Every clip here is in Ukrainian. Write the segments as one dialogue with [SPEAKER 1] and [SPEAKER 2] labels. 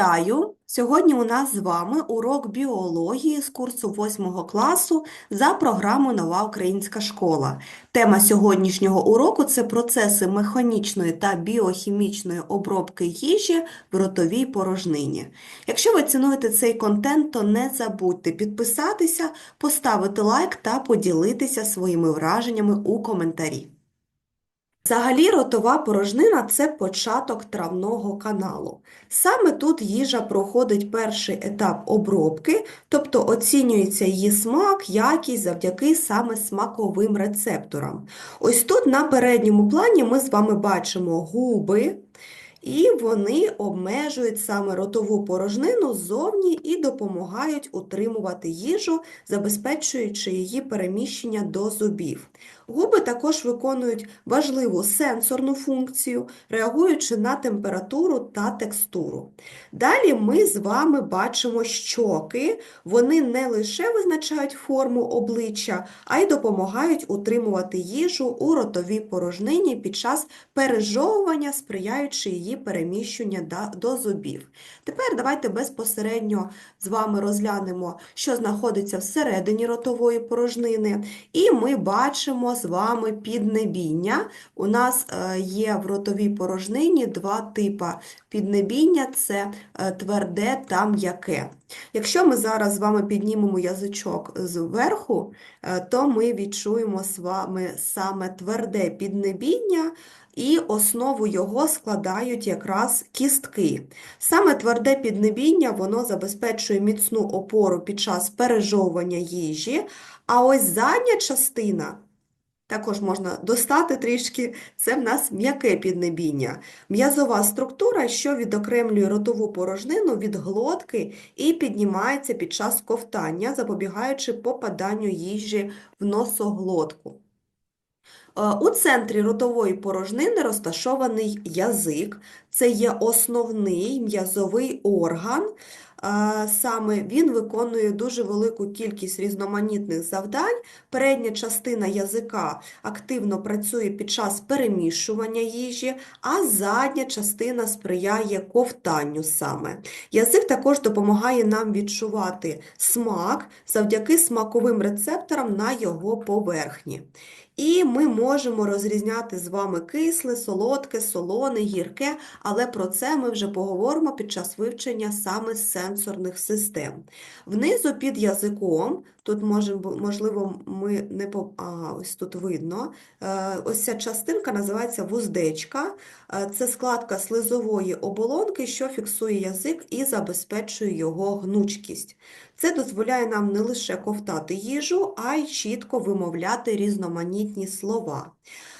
[SPEAKER 1] Вітаю! Сьогодні у нас з вами урок біології з курсу 8 класу за програмою Нова українська школа. Тема сьогоднішнього уроку це процеси механічної та біохімічної обробки їжі в ротовій порожнині. Якщо ви цінуєте цей контент, то не забудьте підписатися, поставити лайк та поділитися своїми враженнями у коментарі. Взагалі, ротова порожнина – це початок травного каналу. Саме тут їжа проходить перший етап обробки, тобто оцінюється її смак, якість завдяки саме смаковим рецепторам. Ось тут на передньому плані ми з вами бачимо губи, і вони обмежують саме ротову порожнину ззовні і допомагають утримувати їжу, забезпечуючи її переміщення до зубів. Губи також виконують важливу сенсорну функцію, реагуючи на температуру та текстуру. Далі ми з вами бачимо щоки. Вони не лише визначають форму обличчя, а й допомагають утримувати їжу у ротовій порожнині під час пережовування, сприяючи її переміщенню до зубів. Тепер давайте безпосередньо з вами розглянемо, що знаходиться всередині ротової порожнини, і ми бачимо з вами піднебіння. У нас е, є в ротовій порожнині два типи піднебіння це е, тверде та м'яке. Якщо ми зараз з вами піднімемо язичок зверху, е, то ми відчуємо з вами саме тверде піднебіння, і основу його складають якраз кістки. Саме тверде піднебіння воно забезпечує міцну опору під час пережовування їжі, а ось задня частина також можна достати трішки, це в нас м'яке піднебіння. М'язова структура, що відокремлює ротову порожнину від глотки і піднімається під час ковтання, запобігаючи попаданню їжі в носоглотку. Е, у центрі ротової порожнини розташований язик, це є основний м'язовий орган. Саме він виконує дуже велику кількість різноманітних завдань. Передня частина язика активно працює під час перемішування їжі, а задня частина сприяє ковтанню саме. Язик також допомагає нам відчувати смак завдяки смаковим рецепторам на його поверхні. І ми можемо розрізняти з вами кисле, солодке, солоне, гірке, але про це ми вже поговоримо під час вивчення саме сенсорних систем. Внизу під язиком, тут може, можливо, ми не по... Ага, ось тут видно. Е, ось ця частинка називається вуздечка. Е, це складка слизової оболонки, що фіксує язик і забезпечує його гнучкість. Це дозволяє нам не лише ковтати їжу, а й чітко вимовляти різноманітні слова.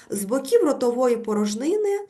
[SPEAKER 1] З боків ротової порожнини е,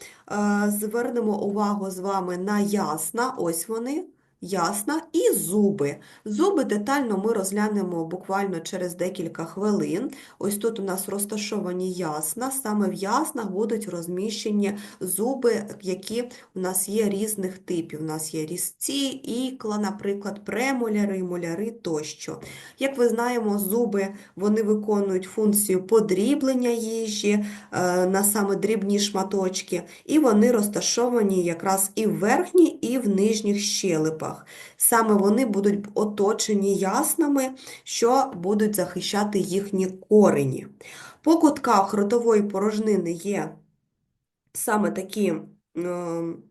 [SPEAKER 1] звернемо увагу з вами на ясна, ось вони. Ясна, і зуби. Зуби детально ми розглянемо буквально через декілька хвилин. Ось тут у нас розташовані ясна, саме в яснах будуть розміщені зуби, які у нас є різних типів. У нас є різці, ікла, наприклад, премоляри, моляри тощо. Як ви знаємо, зуби вони виконують функцію подріблення їжі е, на саме дрібні шматочки, і вони розташовані якраз і в верхній, і в нижніх щелепах кутках. Саме вони будуть оточені яснами, що будуть захищати їхні корені. По кутках ротової порожнини є саме такі ем,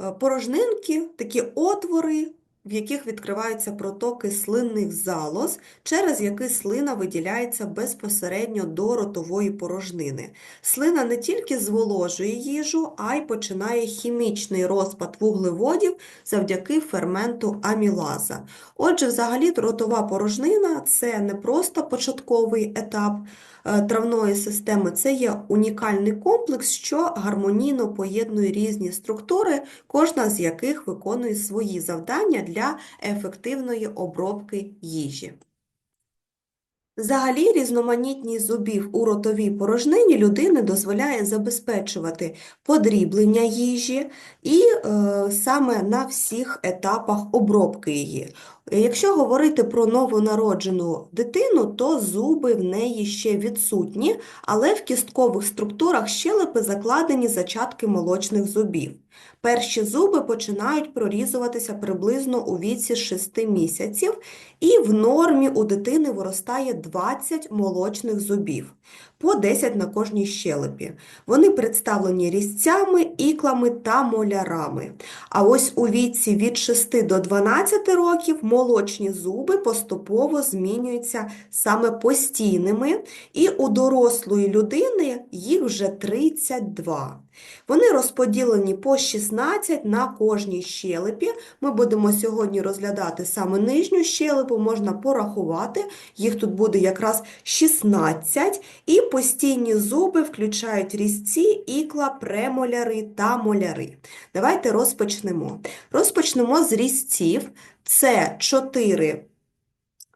[SPEAKER 1] е, порожнинки, такі отвори, в яких відкриваються протоки слинних залоз, через які слина виділяється безпосередньо до ротової порожнини. Слина не тільки зволожує їжу, а й починає хімічний розпад вуглеводів завдяки ферменту амілаза. Отже, взагалі ротова порожнина це не просто початковий етап. Е, травної системи це є унікальний комплекс, що гармонійно поєднує різні структури, кожна з яких виконує свої завдання для ефективної обробки їжі. Взагалі, різноманітність зубів у ротовій порожнині людини дозволяє забезпечувати подріблення їжі і е, саме на всіх етапах обробки її. Якщо говорити про новонароджену дитину, то зуби в неї ще відсутні, але в кісткових структурах щелепи закладені зачатки молочних зубів. Перші зуби починають прорізуватися приблизно у віці 6 місяців, і в нормі у дитини виростає 20 молочних зубів, по 10 на кожній щелепі. Вони представлені різцями, іклами та молярами. А ось у віці від 6 до 12 років молочні зуби поступово змінюються саме постійними, і у дорослої людини їх вже 32. Вони розподілені по 16 на кожній щелепі. Ми будемо сьогодні розглядати саме нижню щелепу, можна порахувати, їх тут буде якраз 16, і постійні зуби включають різці, ікла, премоляри та моляри. Давайте розпочнемо. Розпочнемо з різців. Це 4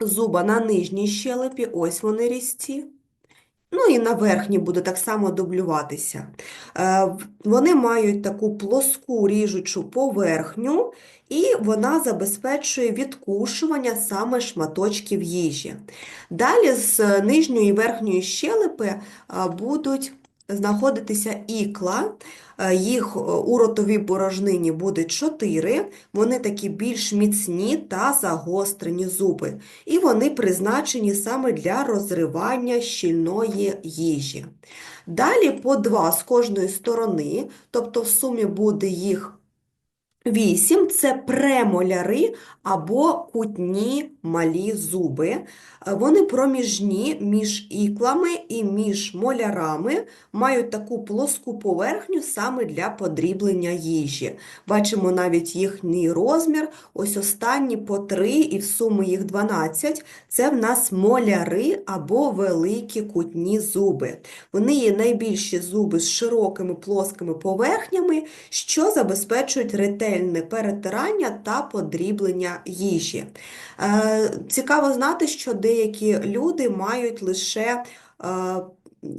[SPEAKER 1] зуба на нижній щелепі, ось вони різці. Ну і на верхній буде так само дублюватися. Е, Вони мають таку плоску ріжучу поверхню, і вона забезпечує відкушування саме шматочків їжі. Далі з нижньої і верхньої щелепи е, будуть знаходитися ікла. Е, Їх е, у ротовій порожнині буде 4, вони такі більш міцні та загострені зуби. І вони призначені саме для розривання щільної їжі. Далі по два з кожної сторони, тобто в сумі буде їх 8 – це премоляри або кутні малі зуби. Е, Вони проміжні між іклами і між молярами, мають таку плоску поверхню саме для подріблення їжі. Бачимо навіть їхній розмір, ось останні по 3 і в сумі їх 12. Це в нас моляри або великі кутні зуби. Вони є найбільші зуби з широкими плоскими поверхнями, що забезпечують ретельне перетирання та подріблення їжі. Е, Цікаво знати, що деякі люди мають лише е,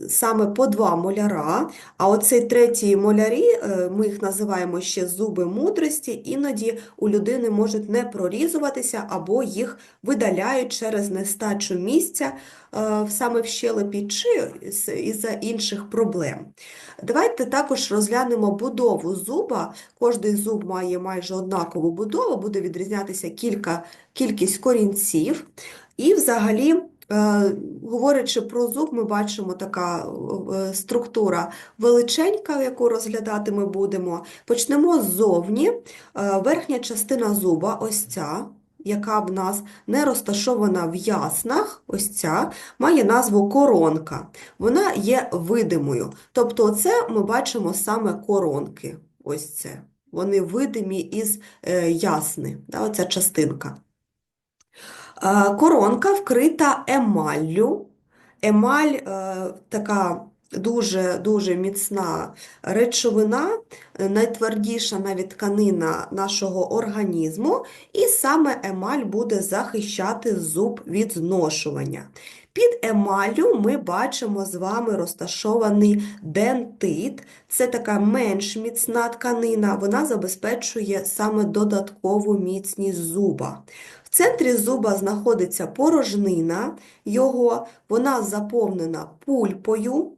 [SPEAKER 1] саме по два моляра, а оцей третій молярі, е, ми їх називаємо ще зуби мудрості, іноді у людини можуть не прорізуватися або їх видаляють через нестачу місця е, саме в щелепі чи із-за інших проблем. Давайте також розглянемо будову зуба. Кожний зуб має майже однакову будову, буде відрізнятися кілька, кількість корінців. І взагалі, говорячи про зуб, ми бачимо така е, структура величенька, яку розглядати ми будемо. Почнемо ззовні. Е, Верхня частина зуба, ось ця, яка в нас не розташована в яснах, ось ця, має назву коронка. Вона є видимою. Тобто це ми бачимо саме коронки. Ось це. Вони видимі із е, ясни, оця частинка. Е, Коронка вкрита емаллю. Емаль е, така дуже-дуже міцна речовина, е, найтвердіша навіть тканина нашого організму, і саме емаль буде захищати зуб від зношування. Під емаллю ми бачимо з вами розташований дентит. Це така менш міцна тканина, вона забезпечує саме додаткову міцність зуба. В центрі зуба знаходиться порожнина його, вона заповнена пульпою.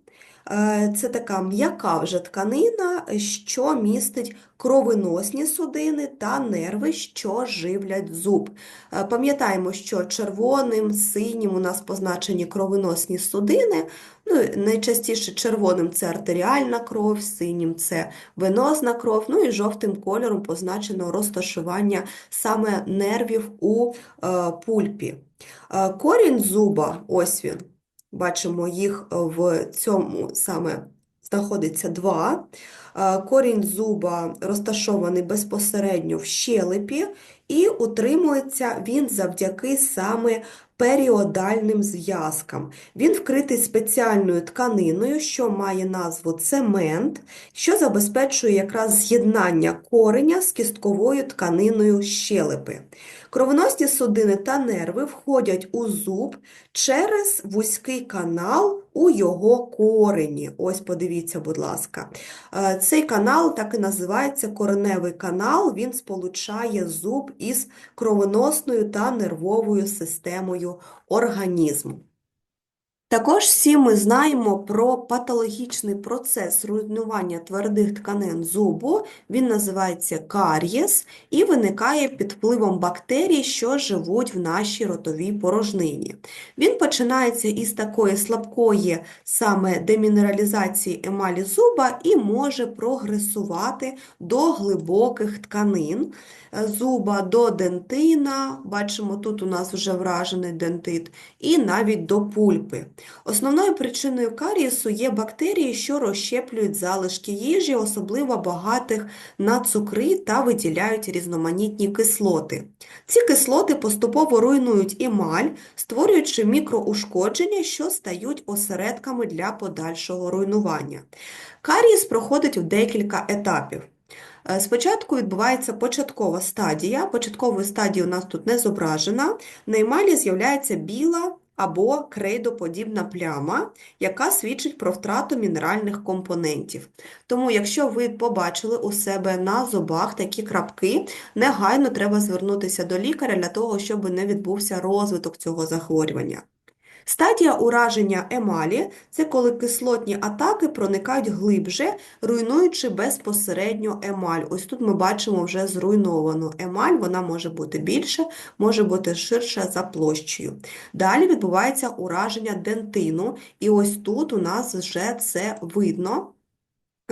[SPEAKER 1] Е, Це така м'яка вже тканина, що містить кровоносні судини та нерви, що живлять зуб. Е, Пам'ятаємо, що червоним, синім у нас позначені кровоносні судини. Ну, найчастіше червоним це артеріальна кров, синім це венозна кров, ну і жовтим кольором позначено розташування саме нервів у е, пульпі. Корінь зуба, ось він, бачимо їх в цьому саме знаходиться два. Е, Корінь зуба розташований безпосередньо в щелепі, і утримується він завдяки саме періодальним зв'язкам. Він вкритий спеціальною тканиною, що має назву цемент, що забезпечує якраз з'єднання кореня з кістковою тканиною щелепи. Кровоносні судини та нерви входять у зуб через вузький канал у його корені. Ось подивіться, будь ласка. Е, Цей канал так і називається кореневий канал. Він сполучає зуб із кровоносною та нервовою системою організму. Також всі ми знаємо про патологічний процес руйнування твердих тканин зубу. Він називається карієс і виникає під впливом бактерій, що живуть в нашій ротовій порожнині. Він починається із такої слабкої саме демінералізації емалі зуба і може прогресувати до глибоких тканин зуба, до дентина. Бачимо, тут у нас вже вражений дентит, і навіть до пульпи. Основною причиною карієсу є бактерії, що розщеплюють залишки їжі, особливо багатих на цукри та виділяють різноманітні кислоти. Ці кислоти поступово руйнують емаль, створюючи мікроушкодження, що стають осередками для подальшого руйнування. Карієс проходить в декілька етапів. Е, Спочатку відбувається початкова стадія. Початковою стадією у нас тут не зображена. На емалі з'являється біла або крейдоподібна пляма, яка свідчить про втрату мінеральних компонентів. Тому, якщо ви побачили у себе на зубах такі крапки, негайно треба звернутися до лікаря для того, щоб не відбувся розвиток цього захворювання. Стадія ураження емалі – це коли кислотні атаки проникають глибше, руйнуючи безпосередньо емаль. Ось тут ми бачимо вже зруйновану емаль, вона може бути більше, може бути ширша за площею. Далі відбувається ураження дентину, і ось тут у нас вже це видно.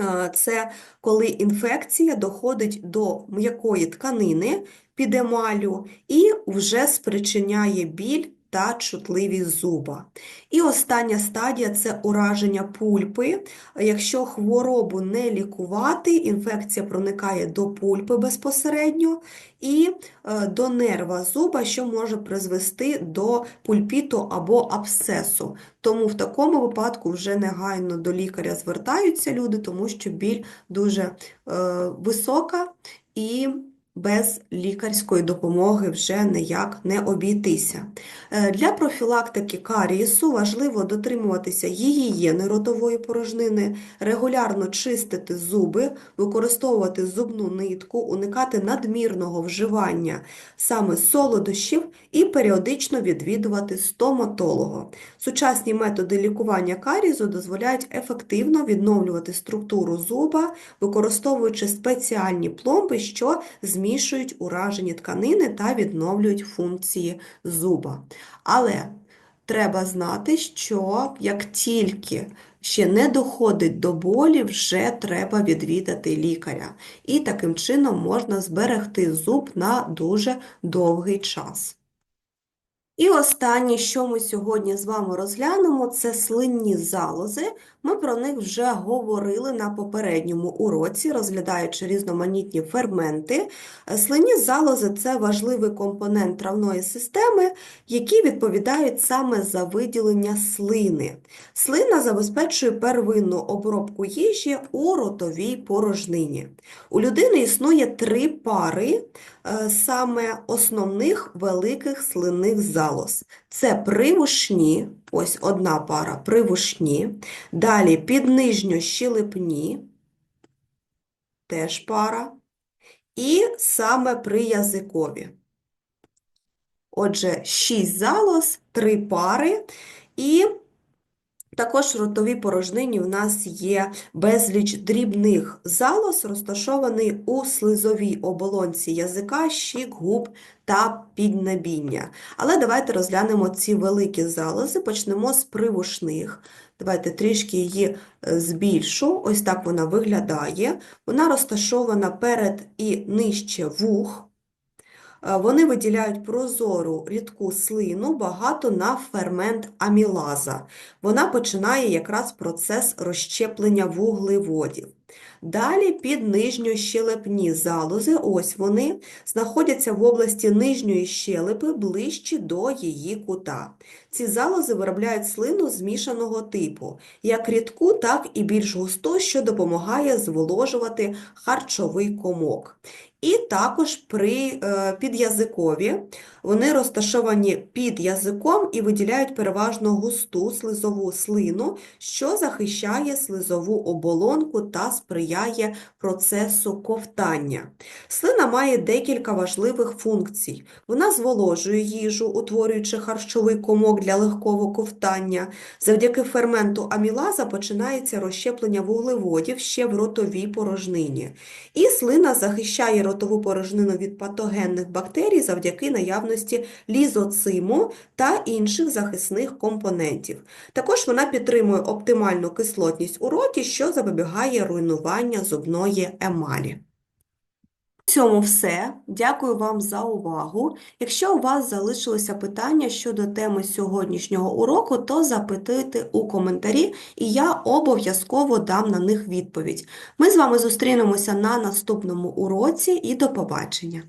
[SPEAKER 1] Е, Це коли інфекція доходить до м'якої тканини під емаллю і вже спричиняє біль та чутливість зуба. І остання стадія це ураження пульпи. Якщо хворобу не лікувати, інфекція проникає до пульпи безпосередньо і е, до нерва зуба, що може призвести до пульпіту або абсцесу. Тому в такому випадку вже негайно до лікаря звертаються люди, тому що біль дуже е, висока і без лікарської допомоги вже ніяк не обійтися. Е, Для профілактики карієсу важливо дотримуватися гігієни ротової порожнини, регулярно чистити зуби, використовувати зубну нитку, уникати надмірного вживання саме солодощів і періодично відвідувати стоматолога. Сучасні методи лікування карізу дозволяють ефективно відновлювати структуру зуба, використовуючи спеціальні пломби, що змішують уражені тканини та відновлюють функції зуба. Але треба знати, що як тільки ще не доходить до болі, вже треба відвідати лікаря. І таким чином можна зберегти зуб на дуже довгий час. І останнє, що ми сьогодні з вами розглянемо, це слинні залози. Ми про них вже говорили на попередньому уроці, розглядаючи різноманітні ферменти. Слинні залози – це важливий компонент травної системи, які відповідають саме за виділення слини. Слина забезпечує первинну обробку їжі у ротовій порожнині. У людини існує три пари саме основних великих слинних залоз. Це привушні, ось одна пара привушні, далі піднижньощелепні, теж пара, і саме приязикові. Отже, шість залоз, три пари, і також в ротовій порожнині в нас є безліч дрібних залоз, розташований у слизовій оболонці язика, щік, губ та піднебіння. Але давайте розглянемо ці великі залози. Почнемо з привушних. Давайте трішки її е, збільшу. Ось так вона виглядає. Вона розташована перед і нижче вух. Е, Вони виділяють прозору рідку слину багато на фермент амілаза. Вона починає якраз процес розщеплення вуглеводів. Далі під нижньощелепні залози, ось вони, знаходяться в області нижньої щелепи ближче до її кута. Ці залози виробляють слину змішаного типу, як рідку, так і більш густу, що допомагає зволожувати харчовий комок. І також при е, підязикові вони розташовані під язиком і виділяють переважно густу слизову слину, що захищає слизову оболонку та сприяє процесу ковтання. Слина має декілька важливих функцій. Вона зволожує їжу, утворюючи харчовий комок для легкого ковтання. Завдяки ферменту амілаза починається розщеплення вуглеводів ще в ротовій порожнині. І слина захищає ротову порожнину від патогенних бактерій завдяки наявності лізоциму та інших захисних компонентів. Також вона підтримує оптимальну кислотність у роті, що запобігає руйнування зубної емалі. Цьому все. Дякую вам за увагу. Якщо у вас залишилися питання щодо теми сьогоднішнього уроку, то запитуйте у коментарі, і я обов'язково дам на них відповідь. Ми з вами зустрінемося на наступному уроці і до побачення!